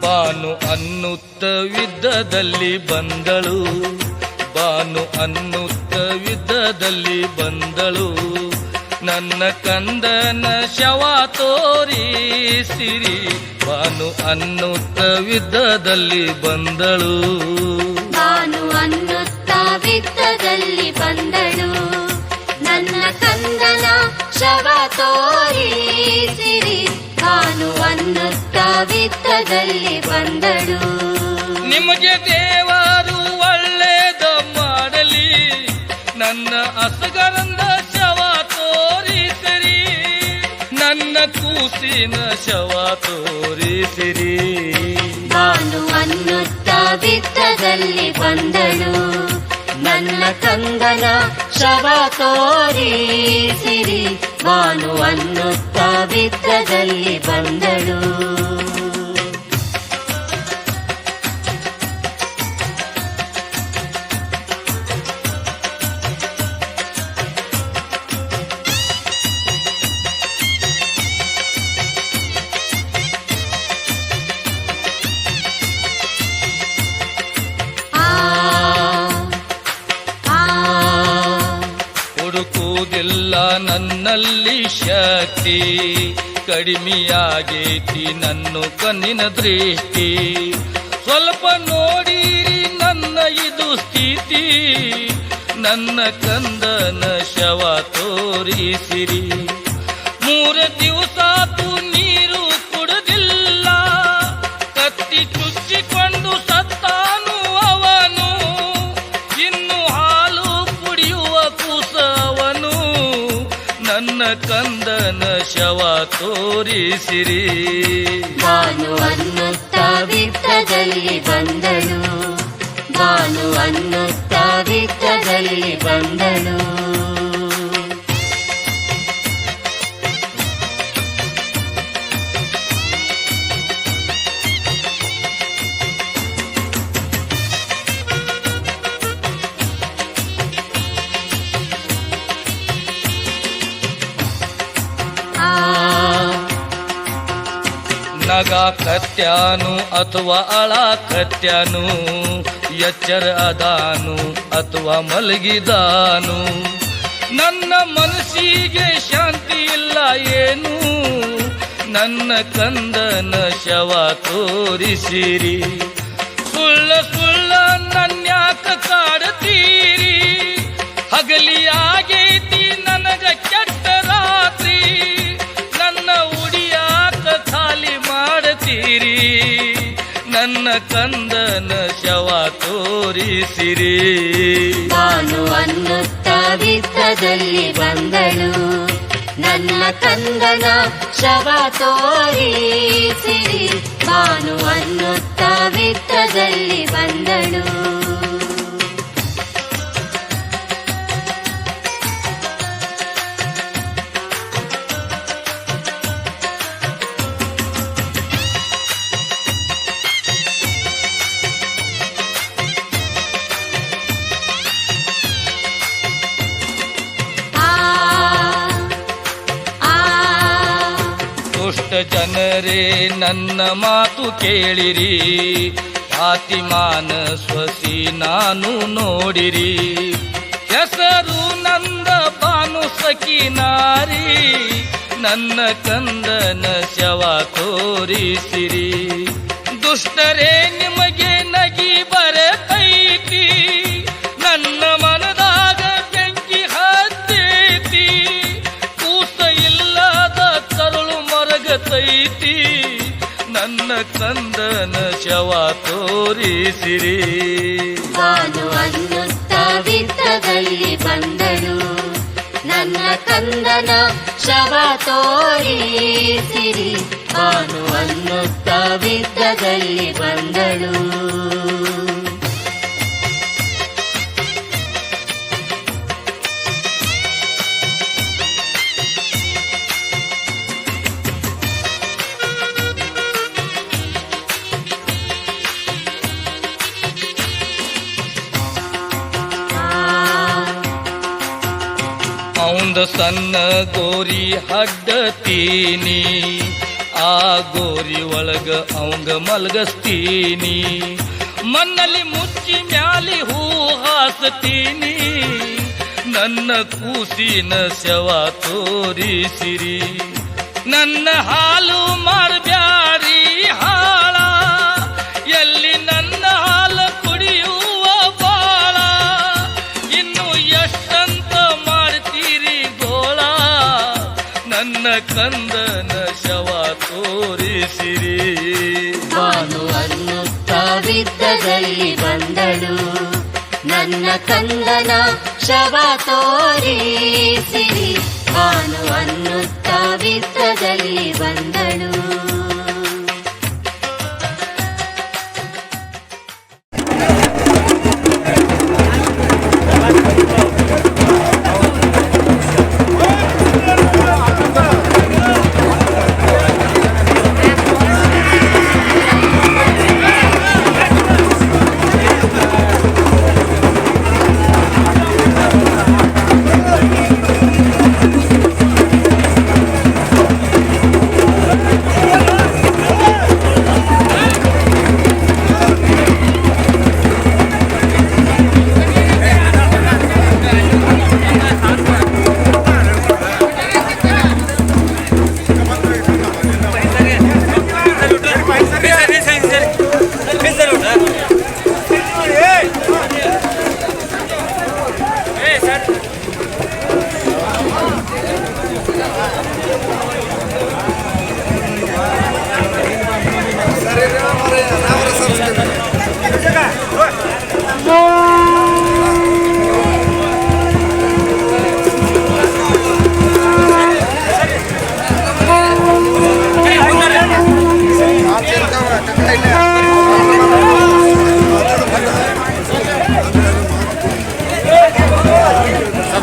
ಬಾನು ಅನ್ನುತ್ತ ವಿದ್ದದಲ್ಲಿ ಬಂದಳು. ಬಾನು ಅನ್ನುತ್ತ ವಿದ್ದದಲ್ಲಿ ಬಂದಳು. ನನ್ನ ಕಂದನ ಶವ ತೋರಿಸಿರಿ ಬಾನು ಅನ್ನುತ್ತ ವಿದ್ದದಲ್ಲಿ ಬಂದಳು. ಬಾನು ಅನ್ನುತ್ತ ವಿದ್ದದಲ್ಲಿ ಬಂದಳು. ನನ್ನ ಕಂದನ ಶವ ತೋರಿಸಿರಿ ಬಾನು ಅನ್ನುತ್ತ ವಿತ್ತದಲ್ಲಿ ಬಂದಳು. ನಿಮಗೆ ದೇವರು ಒಳ್ಳೇದ ಮಾಡಲಿ. ನನ್ನ ಅಸಗರಂದ ಶವ ತೋರಿಸಿರಿ. ನನ್ನ ಕೂಸಿನ ಶವ ತೋರಿಸಿರಿ. ನಾನು ಅನ್ನುತ್ತ ವಿತ್ತದಲ್ಲಿ ಬಂದಳು. ನನ್ನ ಕಂದನ ಶವ ತೋರಿಸಿರಿ ಬಾನು ಅನ್ನುತ್ತ ವಿತ್ತದಲ್ಲಿ ಬಂದಳು. ಹುಡುಕುವುದಿಲ್ಲ ನನ್ನಲ್ಲಿ ಶಕ್ತಿ. ಕಡಿಮೆಯಾಗೈತಿ ನನ್ನ ಕಣ್ಣಿನ ದೃಷ್ಟಿ. ಸ್ವಲ್ಪ ನೋಡಿರಿ ನನ್ನ ಇದು ಸ್ಥಿತಿ. ನನ್ನ ಕಂದನ ಶವ ತೋರಿಸಿರಿ. ಮೂರು ದಿವಸಾತು ಕಂದನ ಶವ ತೋರಿಸಿರಿ. ಬಾನು ಅನ್ನುತ್ತ ಬಂದನು. ಬಾನು ಅನ್ನುತ್ತ ಬಂದಳು ನಗ ಕತ್ಯಾನು ಅಥವಾ ಅಳಾಕತ್ಯಾನು, ಎಚ್ಚರ ಅದಾನು ಅಥವಾ ಮಲಗಿದಾನು. ನನ್ನ ಮನಸ್ಸಿಗೆ ಶಾಂತಿ ಇಲ್ಲ ಏನು? ನನ್ನ ಕಂದನ ಶವ ತೋರಿಸಿರಿ. ಕಂದನ ಶವ ತೋರಿಸಿರಿ. ಬಾನು ಅನ್ನುತ್ತ ವಿತ್ತದಲ್ಲಿ ಬಂದಳು. ನನ್ನ ಕಂದನ ಶವ ತೋರಿಸಿರಿ. ಬಾನು ಅನ್ನುತ್ತ ವಿತ್ತದಲ್ಲಿ ಬಂದಳು. ನನ್ನ ಮಾತು ಕೇಳಿರಿ. ಫಾತಿಮಾನ ಸ್ವಸಿ ನಾನು ನೋಡಿರಿ. ಹೆಸರು ನಂದ ಬಾನು ಸಕಿನಾರಿ ನನ್ನ ಕಂದನ ಶವ ತೋರಿಸಿರಿ. ದುಷ್ಟರೇ ನಿಮಗೆ ನಗಿ ಬರತೈತಿ. ನನ್ನ ಮನದಾಗ ಬೆಂಕಿ ಹತ್ತೈತಿ. ಕೂಸ ಇಲ್ಲದ ಕರುಳು ಮರಗತೈತಿ. ನನ್ನ ಕಂದನ ಶವ ತೋರಿಸಿರಿ. ಬಾನು ಬಂದಳು ನನ್ನ ಕಂದನ ಶವ ತೋರಿಸಿರಿ. ಬಾನು ಅನ್ನುತ್ತ ವಿತ್ತದಲ್ಲಿ ಬಂದಳು ಅವಂದ ಸಣ್ಣ ಗೋರಿ ಹಡ್ಡತೀನಿ. ಆ ಗೋರಿ ಒಳಗ ಅವಂಗ ಮಲಗಸ್ತೀನಿ. ಮಣ್ಣಲ್ಲಿ ಮುಚ್ಚಿ ಮ್ಯಾಲಿ ಹೂ ಹಾಸ್ತೀನಿ. ನನ್ನ ಕೂಸಿನ ಶವ ತೋರಿಸಿರಿ. ನನ್ನ ಹಾಲು ಮಾರ್ಬ್ಯಾರಿ. ಕಂದನ ಶವ ತೋರಿಸಿರಿ. ಬಾನು ಅನ್ನುತ್ತ ವಿದ್ದದಲ್ಲಿ ಬಂದಳು. ನನ್ನ ಕಂದನ ಶವ ತೋರಿಸಿರಿ. ಬಾನು ಅನ್ನುತ್ತ ವಿದ್ದದಲ್ಲಿ ಬಂದಳು.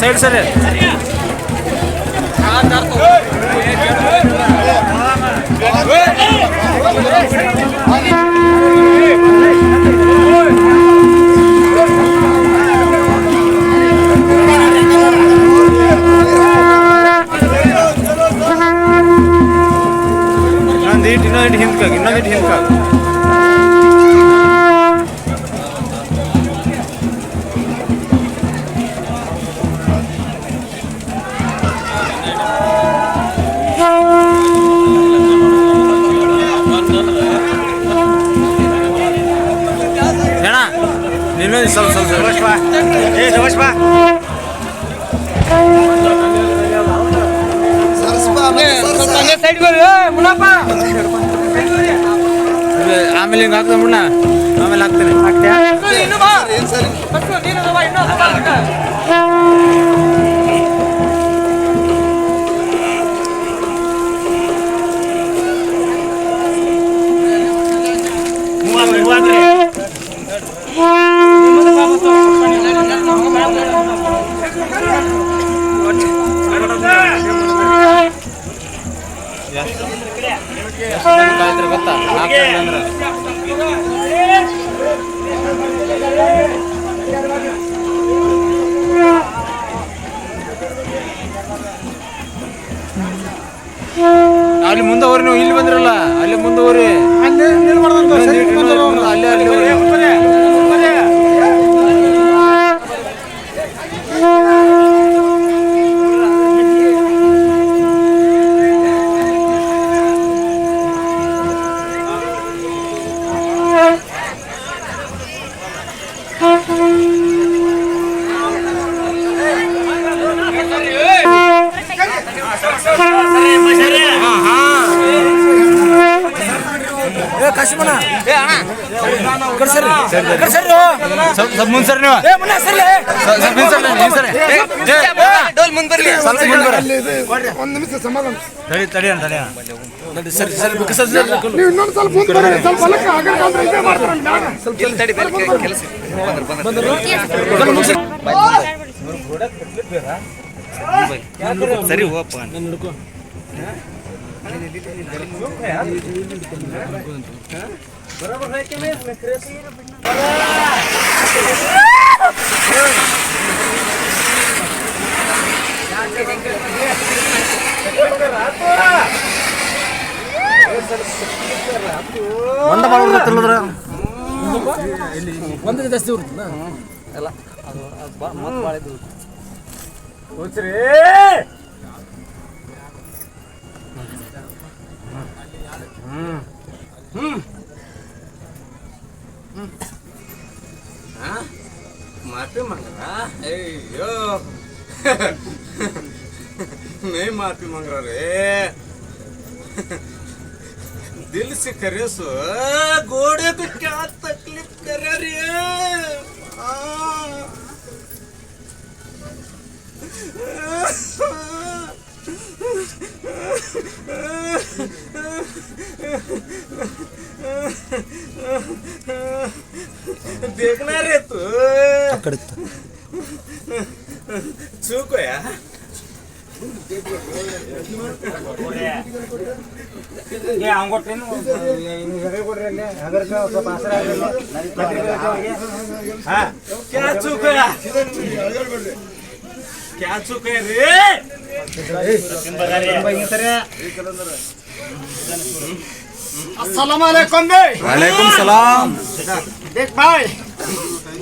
ಸೈಡ್ ಸರಿ ಇನ್ನೊಂದು ಇಟ್ಟು ಇನ್ನೊಂದು ಇಟ್ಟು ಹಿಂದ್ಕಾಗ ಇನ್ನೊಂದು ಇಟ್ಟು ಹಿಂದ್ಕಾಗ ಆಮೇಲೆ ಹಿಂಗೆ ಹಾಕ್ದೆ ಮುಣ್ಣ ಆಮೇಲೆ ಹಾಕ್ತೇನೆ. ಏನ್ ಸರಿ ಗೊತ್ತಾ ಅಂದ್ರೆ ಅಲ್ಲಿ ಮುಂದೆ ಹೋರಿ ನೀವು ಇಲ್ಲಿ ಬಂದ್ರಲ್ಲ ಅಲ್ಲಿ ಮುಂದೆ ಹೋರಿ ಅಲ್ಲಿ ಅಲ್ಲಿ ಸ್ವಲ್ಪ ಮುಂದೆ ಸರ್ ನೀವು ಒಂದ್ ನಿಮಿಷ ಸಮಾಧಾನ. ತಡಿ ತಡಿ ನೀವು ಸ್ವಲ್ಪ ಮುಂದೆ ಬರ್ರಿ ಸ್ವಲ್ಪ ಹೊಲಕ್ಕೆ ಆಗಲ್ಲ ಅಂದ್ರೆ ಇದೇ ಸ್ವಲ್ಪ ತಡಿ ಕೆಲಸ ಸರಿ ಹೋಗಪ್ಪ. ನಾನು बरोबर ಜಾಸ್ತಿ ಎಲ್ಲ ಅದು ಮತ್ತೆ ಮಾಡಿದ್ದು ಹೋಗ್ತೀರಿ? ಹ್ಞೂ माफ़ी मांग रहा अयो नहीं माफ़ी मांग रहा रे। दिल से करे सो, घोड़े को क्या तकलीफ़ कर रे? हाँ। देखना रे तू। चूक या क्या चूक है क्या चूक है रे अस्सलाम वालेकुम बे वालेकुम सलाम देख भाई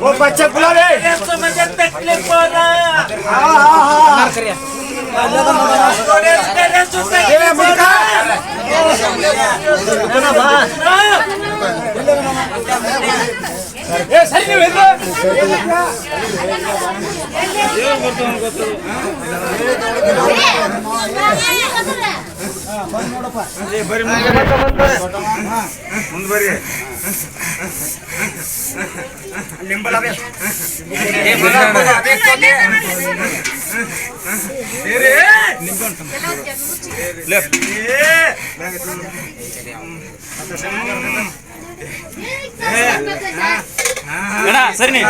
ஓ பச்சை புலாவே ಮುಂದೆ ಬರ್ರಿ ಸರಿ ನೀ